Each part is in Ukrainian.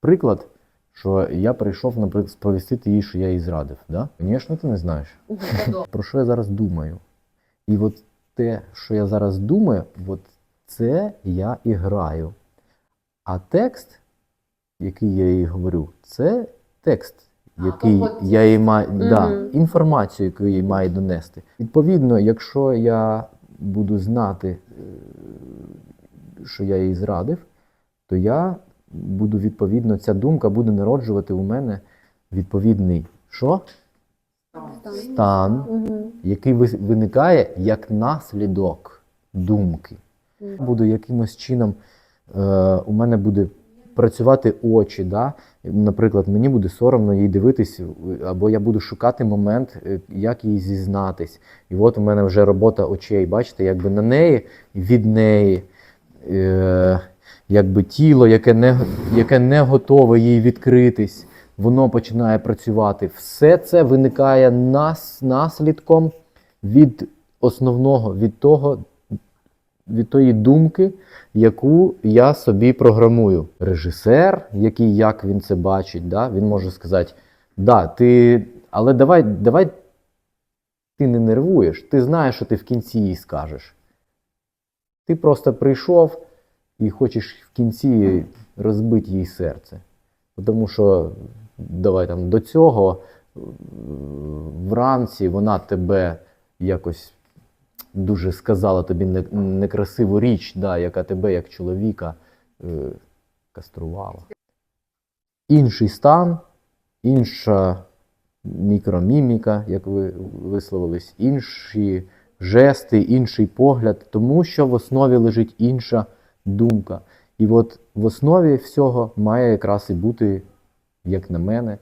Приклад, що я прийшов, наприклад, сповістити їй, що я її зрадив. Да? Звісно, ти не знаєш. Про що я зараз думаю? І от те, що я зараз думаю, от це я і граю. А текст, який я їй говорю, це текст, який от- я їй маю, да, інформацію, яку я їй маю донести. Відповідно, якщо я буду знати, е, що я їй зрадив, то я буду відповідно, ця думка буде народжувати у мене відповідний що? стан, Мгм. який виникає як наслідок думки. Буду якимось чином, е, у мене буде працювати очі. Да? Наприклад, мені буде соромно їй дивитись, або я буду шукати момент, е, як їй зізнатись. І от у мене вже робота очей, бачите, якби на неї, від неї. Е, якби тіло, яке не, яке не готове їй відкритись, воно починає працювати. Все це виникає нас, наслідком від основного, від того, від тої думки, яку я собі програмую. Режисер, який як він це бачить, да, він може сказати: да, ти, але давай, давай ти не нервуєш, ти знаєш, що ти в кінці їй скажеш. Ти просто прийшов і хочеш в кінці розбити їй серце. Тому що давай там до цього е, вранці вона тебе якось дуже сказала тобі некрасиву річ, да, яка тебе як чоловіка е, каструвала. Інший стан, інша мікроміміка, як ви висловились, інші жести, інший погляд, тому що в основі лежить інша думка. І от в основі всього має якраз і бути, як на мене,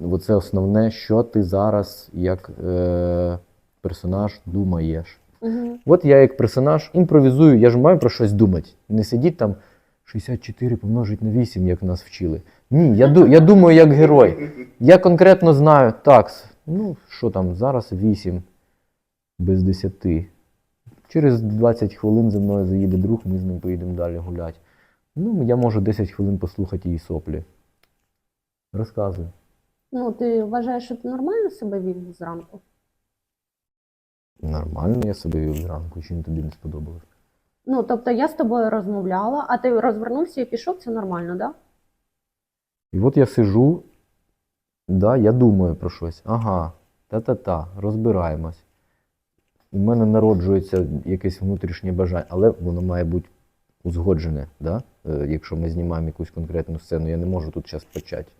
оце основне, що ти зараз як е, персонаж думаєш. Мгм. От я як персонаж імпровізую, я ж маю про щось думати. Не сидіть там 64 помножить на 8, як нас вчили. Ні, я, я думаю як герой. Я конкретно знаю, так, ну що там, зараз 8 без 10. Через 20 хвилин за мною заїде друг, ми з ним поїдемо далі гуляти. Ну, я можу 10 хвилин послухати її соплі. Розказуй. Ну, ти вважаєш, що ти нормально себе вів зранку? Нормально я себе вів зранку, чим тобі не сподобалось. Ну, тобто я з тобою розмовляла, а ти розвернувся і пішов, це нормально, так? І от я сижу, да, я думаю про щось. Ага, та-та-та, розбираємось. У мене народжується якесь внутрішнє бажання, але воно має бути узгоджене. Да? Е, Якщо ми знімаємо якусь конкретну сцену, я не можу тут зараз почати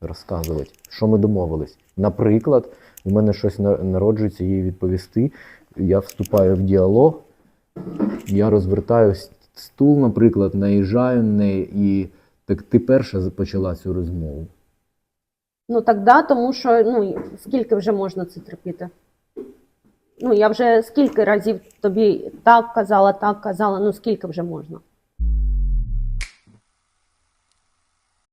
розказувати, що ми домовились. Наприклад, у мене щось народжується їй відповісти. Я вступаю в діалог, я розвертаю стул, наприклад, наїжджаю на неї і так ти перша почала цю розмову. Ну так да, тому що ну скільки вже можна це терпіти? Ну я вже скільки разів тобі так казала, так казала, ну скільки вже можна?